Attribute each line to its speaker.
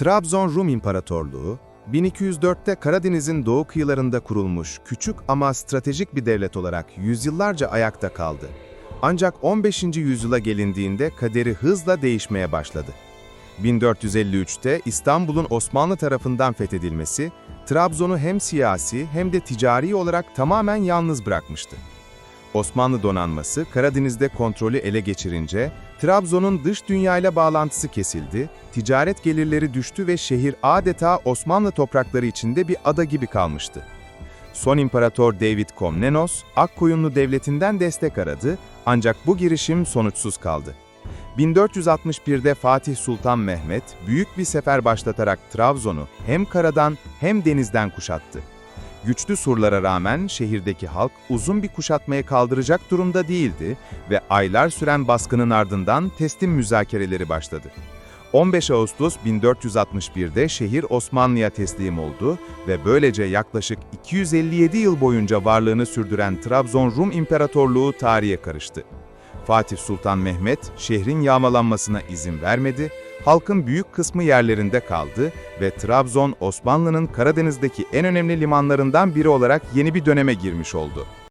Speaker 1: Trabzon Rum İmparatorluğu, 1204'te Karadeniz'in doğu kıyılarında kurulmuş küçük ama stratejik bir devlet olarak yüzyıllarca ayakta kaldı. Ancak 15. yüzyıla gelindiğinde kaderi hızla değişmeye başladı. 1453'te İstanbul'un Osmanlı tarafından fethedilmesi, Trabzon'u hem siyasi hem de ticari olarak tamamen yalnız bırakmıştı. Osmanlı donanması Karadeniz'de kontrolü ele geçirince Trabzon'un dış dünyayla bağlantısı kesildi, ticaret gelirleri düştü ve şehir adeta Osmanlı toprakları içinde bir ada gibi kalmıştı. Son İmparator David Komnenos, Akkoyunlu Devleti'nden destek aradı ancak bu girişim sonuçsuz kaldı. 1461'de Fatih Sultan Mehmet büyük bir sefer başlatarak Trabzon'u hem karadan hem denizden kuşattı. Güçlü surlara rağmen şehirdeki halk uzun bir kuşatmaya kaldıracak durumda değildi ve aylar süren baskının ardından teslim müzakereleri başladı. 15 Ağustos 1461'de şehir Osmanlı'ya teslim oldu ve böylece yaklaşık 257 yıl boyunca varlığını sürdüren Trabzon Rum İmparatorluğu tarihe karıştı. Fatih Sultan Mehmet şehrin yağmalanmasına izin vermedi, halkın büyük kısmı yerlerinde kaldı ve Trabzon Osmanlı'nın Karadeniz'deki en önemli limanlarından biri olarak yeni bir döneme girmiş oldu.